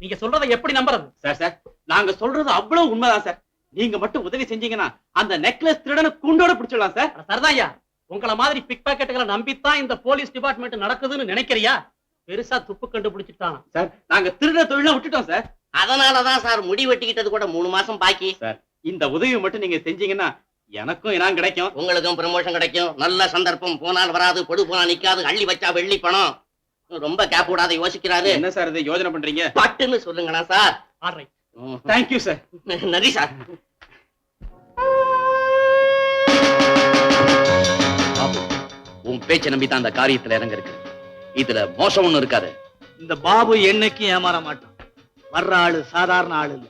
நீங்க சொல்றதை எப்படி நம்புறது? சார் சார் நாங்க சொல்றது அவ்வளவு உண்மைதான் சார் நீங்க மட்டும் உதவி செஞ்சீங்கன்னா அந்த நெக்லஸ் திருடனை குண்டோட பிடிச்சிடலாம் சார் அட சரிதான்யா உங்கள மாதிரி பிக் பாக்கெட்டுகளை நம்பித்தான் இந்த போலீஸ் டிபார்ட்மெண்ட் நடக்குதுன்னு நினைக்கிறியா? பெருசா துப்பு கண்டுபிடிச்சிட்டான் சார் நாங்க திருட தொழில விட்டுட்டோம் சார் அதனாலதான் சார் முடி வெட்டிக்கிட்டது கூட மூணு மாசம் பாக்கி. இந்த உதவி மட்டும் நீங்க செஞ்சீங்கன்னா எனக்கும் இனாம் கிடைக்கும். உங்களுக்கும் ப்ரமோஷன் கிடைக்கும். நல்ல சந்தர்ப்பம் போனால் வராது பொடு போனா நிக்காது அள்ளி வச்சா வெள்ளி பணம் ரொம்ப கேப் விடாத யோசிக்கிறாரு. என்ன சார் இது? யோசனை பண்றீங்க? பட்டுன்னு சொல்லுங்கண்ணா sir. Alright. Thank you sir நன்றி சார். உன் பேச்சை நம்பி தான் அந்த காரியத்துல இறங்க இருக்கு இதுல மோசம் ஒண்ணும் இருக்காது. இந்த பாபு என்னைக்கும் ஏமாற மாட்டான். வர்ற ஆளு சாதாரண ஆளு இல்ல.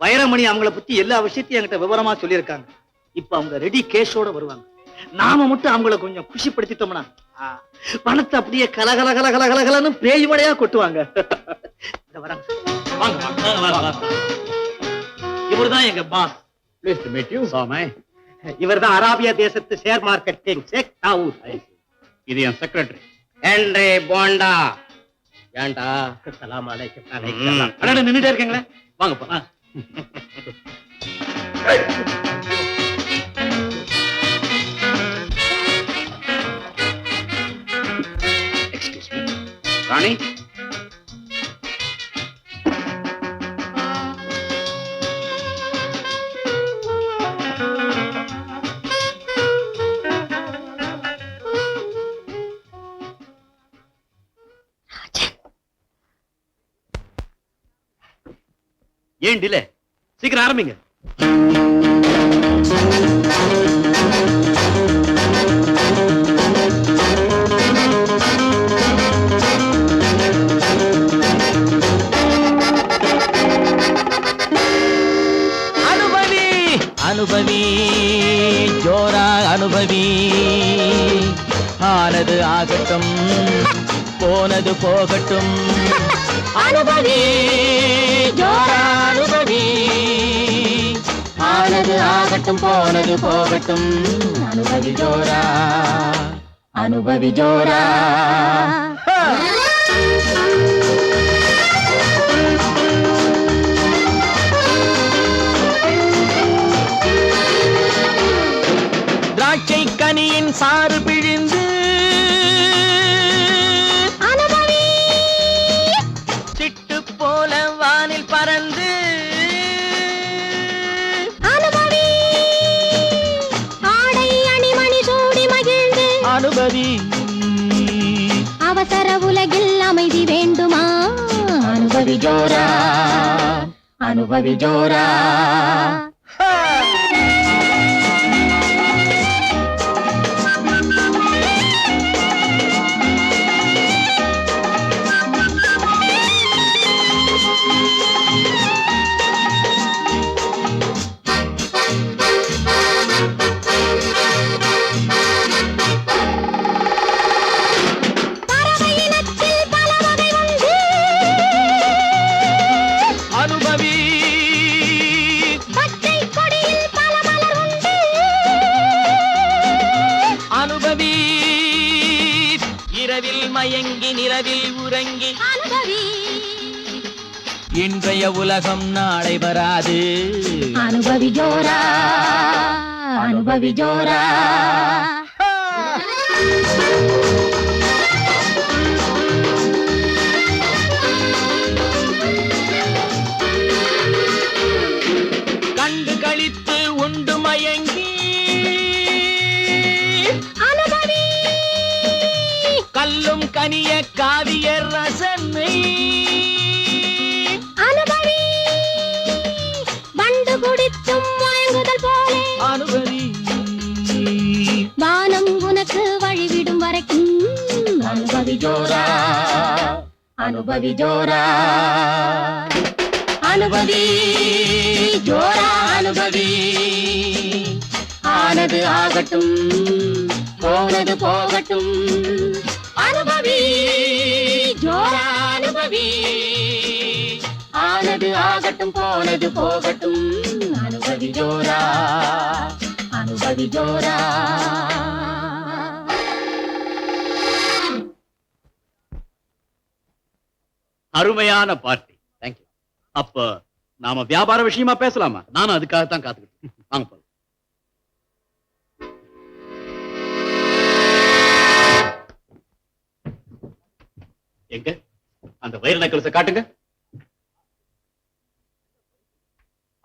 வைரமணி அவங்கள பத்தி எல்லா விஷயத்தையும் என்கிட்ட விவரமா சொல்லியிருக்காங்க. இப்ப அவங்க ரெடி கேஷோட வருவாங்க. நாம மட்டும் அவங்கள கொஞ்சம் குஷிப்படுத்திட்டோம்னா பணத்தை அப்படியே கலகல கலகல கலகலன்னு பேய் மழையா கொட்டுவாங்க. வாங்க வாங்க. வாங்க, வாங்க இவர்தான் எங்க boss pleased to meet you சாமே. இவர்தான் அராபியா தேசத்து share market king Sheikh Dawood இது என் செக்ரட்டரி ஹென்றி போண்டா. ஏன்டா சலாம் அலைக்கும் ம். அண்ணா நின்னுட்டே இருக்கீங்களே. வாங்கப்பா எக்ஸ்கியூஸ் ராணி. ஏன் டிலே? சீக்கிரம் ஆரம்பிங்க. ஆகட்டும் போனது போகட்டும். அனுபவி அனுபவி ஆனது ஆகட்டும் போனது போகட்டும். அனுபவி ஜோரா அனுபவி ஜோரா. அனுபவி அவசர உலகில் அமைதி வேண்டுமா? அனுபவி ஜோரா. அனுபவி ஜோரா. உலகம் நாளை வராது. அனுபவி ஜோரா அனுபவி ஜோரா கண்டு கழித்து உண்டு மயங்கி. அனுபவி. கல்லும் கனிய காவிய ரசனை அனுபவி. வானம் உனக்கு வழிவிடும் வரைக்கும். அனுபவி ஜோரா. அனுபவி ஜோரா. அனுபவி ஜோரா அனுபவி. ஆனது ஆகட்டும் போனது போகட்டும். அனுபவி ஜோரா அனுபவி. ஆனது ஆகட்டும் போனது போகட்டும். அனுபவி ஜோரா அனுபவி ஜோரா. அருமையான பார்ட்டி. தேங்க்யூ அப்ப நாம வியாபார விஷயமா பேசலாமா? நானும் அதுக்காகத்தான் காத்துக்கிட்டு இருக்கேன். வாங்க போலாம். எங்க? அந்த வைர நக்கலச காட்டுங்க.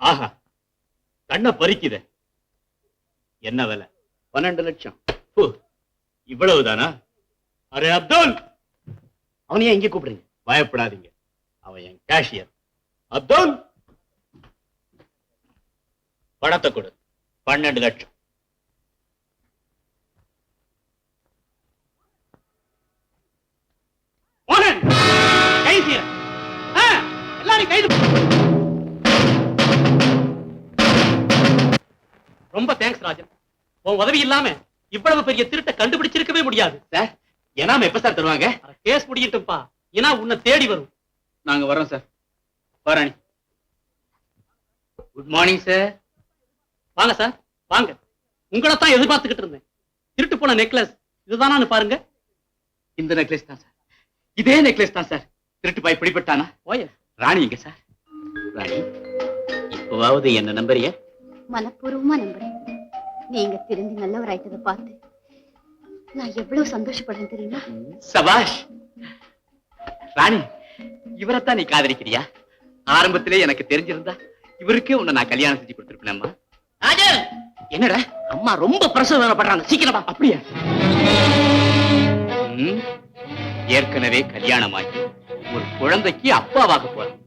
ஆஹா கண்ண பறிக்குதே. என்ன விலை? பன்னெண்டு லட்சம். இவ்வளவுதானா? அரே அப்துல்! அவனையே இங்கே கூப்பிடுறீங்க பயப்படாதீங்க. அவன் என் கேஷியர் அப்துல்! பணத்தை கொடு. பன்னெண்டு லட்சம். கைது எல்லாரையும் கைது ரொம்ப தேங்க்ஸ் ராஜன். உன் உதவி இல்லாம இவ்வளவு பெரிய திருட்டை கண்டுபிடிச்சிருக்கவே முடியாது. எனாம எப்ப சார் தருவாங்க? கேஸ் முடியட்டும்பா. ஏன்னா உன்னை தேடி வரும். நாங்க வரோம் சார். பாராணி குட் மார்னிங் சார் வாங்க சார் வாங்க. உங்களை தான் எதிர்பார்த்துக்கிட்டு இருந்தேன். திருட்டு போன நெக்லஸ் இதுதானான்னு பாருங்க. இந்த நெக்லஸ் தான் சார் இதே நெக்லஸ் தான் சார் திருட்டு பாய் பிடிபட்டானா? ஓய ராணி எங்க சார் ராணி இப்பவாவது என்ன நம்பறிய? மனப்பூர்வமா நம்புறேன். நீங்க திருந்தி நல்லவராயிட்டதை பார்த்து நான் எவ்வளவு சந்தோஷப்படுறேன் தெரியுமா? சபாஷ்! ராணி இவரைத்தான் நீ காதலிக்கிறியா? ஆரம்பத்திலே எனக்கு தெரிஞ்சிருந்தா இவருக்கே உன்னை நான் கல்யாணம் செஞ்சு கொடுத்துருப்பேனம்மா. ராஜன்! என்னடா? அம்மா ரொம்ப பிரசவம் வேலைப்படுறாங்க சீக்கிரமா. அப்படியா? ஏற்கனவே கல்யாணமாகி ஒரு குழந்தைக்கு அப்பாவாக போறேன்.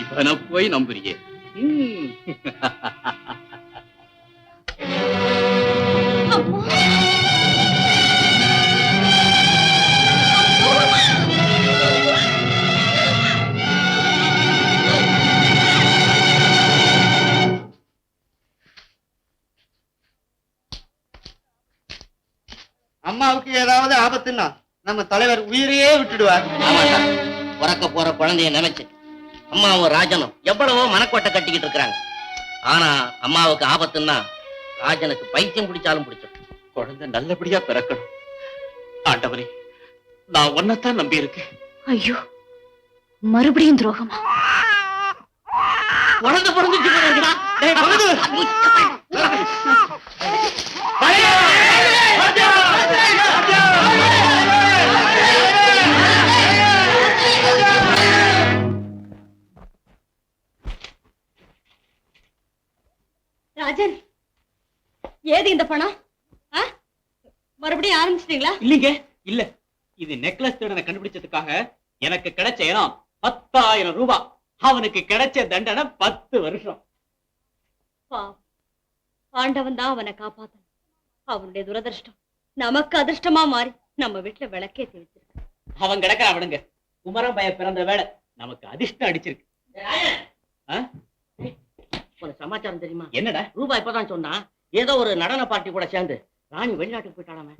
இவனை போய் நம்புறியே. ஆபத்துன்னா நம்ம தலைவர் உயிரையே விட்டுடுவார். ஆமாண்டா பிறக்க போற குழந்தைய நினைச்சு அம்மாவும் ராஜனும் எவ்வளவோ மனக்கோட்டை கட்டிக்கிட்டு இருக்கிறாங்க. ஆனா அம்மாவுக்கு ஆபத்துன்னா ராஜனுக்கு பைத்தியம் பிடிச்சாலும் பிடிச்சிடும் குழந்தை நல்லபடியா பிறக்கணும். ஆண்டவரே நான் ஒன்னத்தான் நம்பி இருக்கேன் ஐயோ மறுபடியும் துரோகமா? குழந்தை பிறந்துச்சு ராஜன் ஏது இந்த பணம்? மறுபடியும் ஆரம்பிச்சிட்டீங்களா? இல்லைங்க இல்ல. இது நெக்லஸ் திருடனை கண்டுபிடிச்சதுக்காக எனக்கு கிடைச்ச இனம் பத்தாயிரம் ரூபாய் அவனுக்கு கிடைச்ச தண்டனை பத்து வருஷம். ஆண்டவன் தான் அவனை காப்பாத்தணும். அவனுடைய துரதிர்ஷ்டம் நமக்கு அதிர்ஷ்டமா மாறி நம்ம வீட்டுல விளக்கே தெரிவிச்சிருக்கு அவன் கிடக்கிறான் விடுங்க. குமரன் பய பிறந்த வேலை நமக்கு அதிர்ஷ்டம் அடிச்சிருக்கு. உனக்கு சமாச்சாரம் தெரியுமா? என்னடா? ரூபா இப்பதான் சொன்னா ஏதோ ஒரு நடன பார்ட்டி கூட சேர்ந்து. ராணி வெளிநாட்டுக்கு போயிட்டாலாமே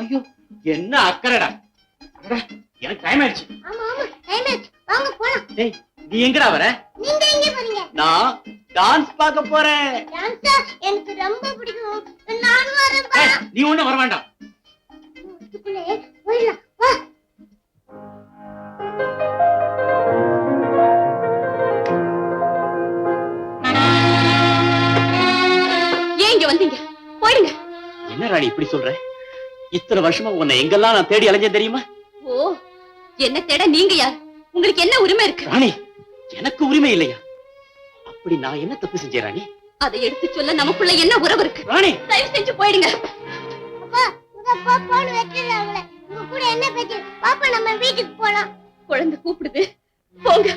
ஐயோ என்ன அக்கறடா. எனக்கு டைம் ஆயிடுச்சு. ஆமா ஆமா டைம் ஆச்சு வாங்க போலாம். டேய் நீ எங்கடா வர? நீங்க எங்க போறீங்க? நான் டான்ஸ் பார்க்க போறேன். டான்ஸா எனக்கு ரொம்ப பிடிக்கும். நானும் வரேன் நீ ஒண்ணும் வர வேண்டாம். இதுக்குள்ளே போயிடலாம். வா. ஏன் இங்க வந்தீங்க? போயிடுங்க. என்ன ராணி இப்படி சொல்ற? இத்தனை வருஷமா உன்னை எங்கெல்லாம் நான் தேடி அலைஞ்சேன் தெரியுமா? ஓ என்ன தேட நீங்க யார்? உங்களுக்கு என்ன உரிமை இருக்கு? ராணி எனக்கு உரிமை இல்லையா? அப்படி நான் என்ன தப்பு செஞ்சேன் ராணி? அதை எடுத்து சொல்ல நமக்குள்ள என்ன உறவு இருக்கு? ராணி! தயவு செஞ்சு போயிடுங்க. கூட என்ன பேச்சு? பாப்பா நம்ம வீட்டுக்கு போலாம். குழந்தை கூப்பிடுது. போங்க.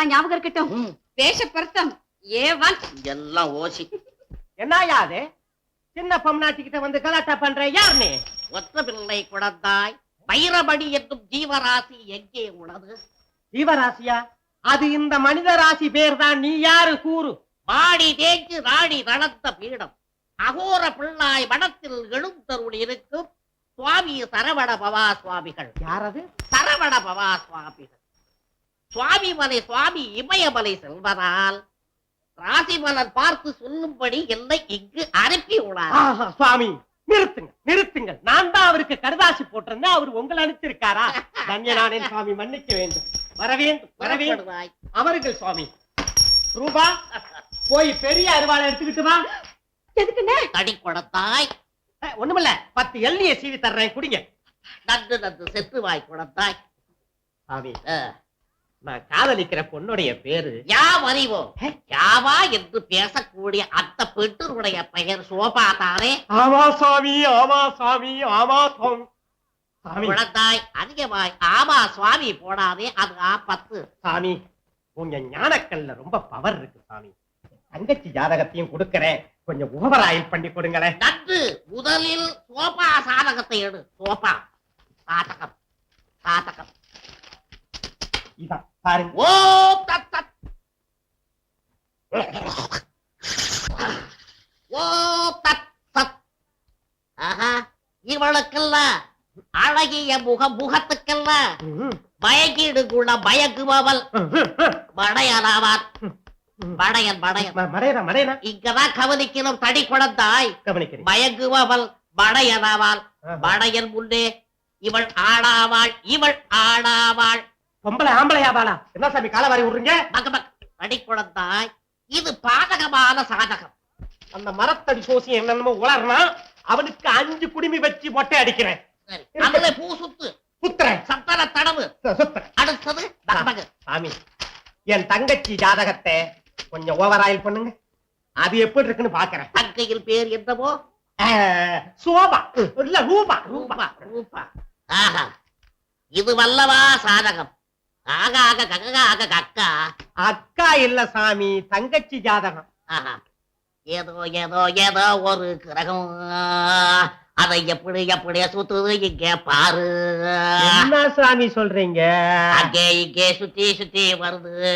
சொன்னதெல்லாம் ஞாபகம் இருக்கட்டும். வேஷ பொருத்தம் ஏவன் எல்லாம் ஓசி. என்னயா அது? சின்ன பொம்னாட்டிக்கிட்ட வந்து கலாட்டா பண்ற யார் நீ ஒற்ற பிள்ளை குழந்தாய் வைரமணி என்னும் ஜீவராசி எங்கே உனது? ஜீவராசியா? அது இந்த மனித ராசி பேர் தான் நீ யாரு? கூறு. மாடி தேய்ச்சு ராணி நடந்த பீடம். அகோர பிள்ளாய் மனத்தில் எழுந்தருள் இருக்கும் சுவாமி சரவண பவா சுவாமிகள். யாரது? சரவண பவா சுவாமிகள். சுவாமி மலை சுவாமி இமயமலை செல்வதால் ராசிமலர் பார்த்து சொல்லும்படி என்னை இங்கு அனுப்பி உள்ளார். ஆஹா, சுவாமி நிறுத்துங்க நிறுத்துங்க நான் தான் அவருக்கு கடுதாசி போட்டிருந்தேன். அவர் உங்களை அனுப்பிச்சிருக்காரா தன்யனானேன் சுவாமி மன்னிக்க வேண்டும். வர வேண்டும் வர வேண்டும். புறப்படுவாய். அவர்கள் சுவாமி. ரூபா போய் பெரிய அருவாளை எடுத்துக்கிட்டு வா. எதுக்குண்ணே தடி குடத்தாய். அஹ், ஒண்ணுமில்ல. பத்து எள்ளிய சீவி தர்றேன் குடிங்க. நன்று நன்று செத்து வாய் குடத்தாய். சாமி அஹ், நான் காதலிக்கிற பொண்ணுடைய பேரு யாம் அறிவோம் யாவா என்று பேசக்கூடிய அந்த பெற்றோருடைய பெயர் சோபா தானே ஆமா சாமி ஆமா சாமி ஆமா சாமி. சாமி. குழந்தாய் அதிகமாய் ஆமா சுவாமி போடாதே அது ஆபத்து சாமி உங்க ஞானக்கல்ல ரொம்ப பவர் இருக்கு சாமி. தங்கச்சி ஜாதகத்தையும் கொடுக்கறேன். கொஞ்சம் ஓவர் ஆயில் பண்ணி கொடுங்களேன். நன்று முதலில் சோபா சாதகத்தை எடு. சோபா. சாதகம். சாதகம். இதான். பாருங்க. ஓம் தத் தத். தத் தத். ஆஹா இவளுக்கெல்லாம் அழகிய முக முகத்துக்கெல்லாம். பயக்கீடு கூட பயக்குபவள் ம்ஹும். படையனாவார் படையன் படையன் ம- மறையறா மறையறா இங்கதான் கவனிக்கணும் தடி குழந்தாய். மயங்குபவள் படையனாவாள் ஆஹா. படையன் முன்னே இவள் ஆடாவாள் இவள் ஆடாவாள் பொம்பளை ஆம்பளையா பாலா என்ன சாமி காலவாரி விடுறீங்க? தடி குழந்தாய். இது பாதகமான சாதகம். அந்த மரத்தடி சோசி என்னென்னமோ உளறனா அவனுக்கு அஞ்சு குடுமி வச்சு மொட்டை அடிக்கிறேன். அதுல பூ சுத்து. புத்திரன் சத்தன தடவு. சுத்திரன் அடுத்தது சாமி என் தங்கச்சி ஜாதகத்தை கொஞ்சம் ஓவர் ஆயில் பண்ணுங்க. அது எப்படி இருக்குன்னு பாக்குறேன். தங்கையில் பேர் என்னவோ? சோபா. இல்ல ரூபா ரூபா. ரூபா ரூபா. ஆஹா. இது வல்லவா சாதகம். ஆக ஆக கக ஆக கக்கா அக்கா இல்ல சாமி தங்கச்சி ஜாதகம். ஆஹா. ஏதோ ஏதோ ஏதோ ஒரு கிரகம். அதை எப்படி எப்படி சுத்துது இங்க பாரு. என்ன சாமி சொல்றீங்க? அங்கே இங்கே சுத்தி சுத்தி வருது.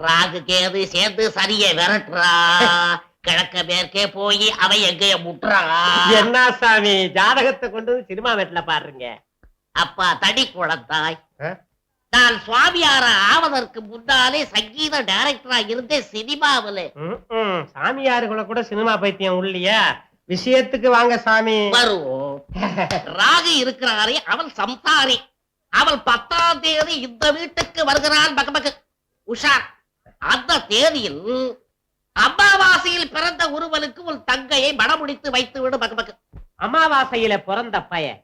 ராகு கேது சேர்ந்து சரிய விரட்டுறா. கிழக்க மேற்கே போய் அவ எங்கேய முட்டுறா என்ன சாமி ஜாதகத்தை கொண்டு சினிமா வீட்டுல பாருங்க அப்பா தடி குழந்தாய் ஆ? நான் சுவாமியார ஆவதற்கு முன்னாலே சங்கீத டைரக்டரா இருந்தேன் சினிமாவில. சாமியாருக்குள்ள கூட சினிமா பைத்தியம் உள்ளியா? விஷயத்துக்கு வாங்க சாமி. வருவோம். ராகு இருக்கிறாரே அவள் சம்சாரி. அவள் பத்தாம் தேதி இந்த வீட்டுக்கு வருகிறாள் மகமகு உஷார் அந்த தேதியில் அமாவாசையில் பிறந்த ஒருவனுக்கு உன் தங்கையை மணமுடித்து வைத்து விடு மகமகு அமாவாசையில பிறந்த பையன்.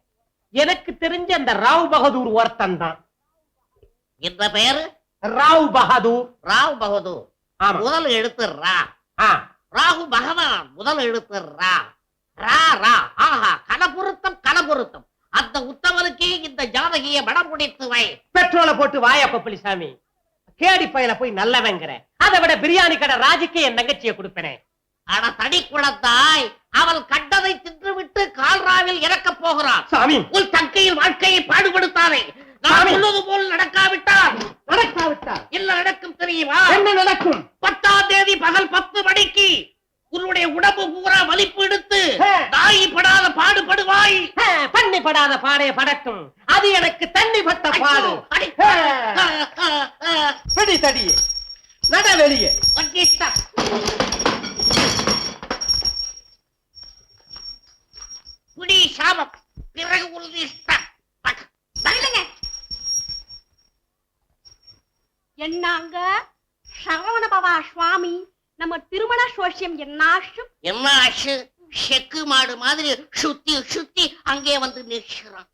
எனக்கு தெரிஞ்ச அந்த ராவ் பகதூர் ஒருத்தன் தான். இந்த பெயரு? ராவ் பகதூர். ராவ் பகதூர். முதல் எழுத்து ரா. ராகு பகவான் முதல் எழுத்து ரா. ரா ரா. ஆஹா கலபுருத்தம் கலபுருத்தம் அந்த உத்தவனுக்கே இந்த ஜாதகியை மணமுடித்து வை. பெட்ரோலை போட்டு வாயா பப்புளி சாமி. கேடி பையல போய் நல்லவங்கிற. அதை விட பிரியாணி கடை ராஜுக்கே என் தங்கச்சியை கொடுப்பேனே. ஆனா தடி குளத்தாய் அவள் கண்டதை தின்றுவிட்டு கால்ராவில் இறக்கப் போகிறான் சாமி. உன் தங்கையின் வாழ்க்கையை பாடுபடுத்தாதே. நான். சொல்வது போல் நடக்காவிட்டால். நடக்காவிட்டால். என்ன நடக்கும் தெரியுமா? என்ன நடக்கும்? பத்தாம் தேதி பகல் பத்து மணிக்கு உன்னுடைய உடம்பு பூரா வலிப்பு எடுத்து. நாய் படாத பாடுபடுவாய். பண்ணி படாத பாடைய படட்டும் அது எனக்கு தண்ணி பட்ட பாடு. பிடி தடியே. நட வெளியே. புடி சாபம். பிறகு உன் இஷ்டம் பக், பக். என்னாங்க? சரவண பவா சுவாமி நம்ம திருமண சோஷியம் என்னாஷும் என்ன ஆச்சு செக்கு மாடு மாதிரி சுத்தி சுத்தி அங்கே வந்து நிற்கிறான்.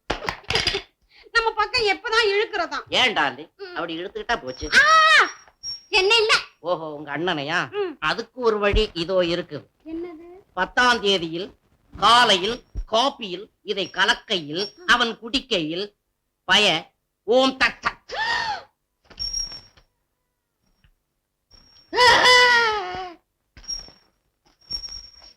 நம்ம பக்கம் எப்பதான் இழுக்கிறதாம் ஏன்டா அது? அப்படி இழுத்துக்கிட்டா போச்சு. என்ன இல்ல. ஓஹோ உங்க அண்ணனையா. அதுக்கு ஒரு வழி இதோ இருக்கு. என்னது? பத்தாம் தேதியில் காலையில் காப்பியில் இதை கலக்கையில் அவன் குடிக்கையில் பய ஓம் தட்ட Ah!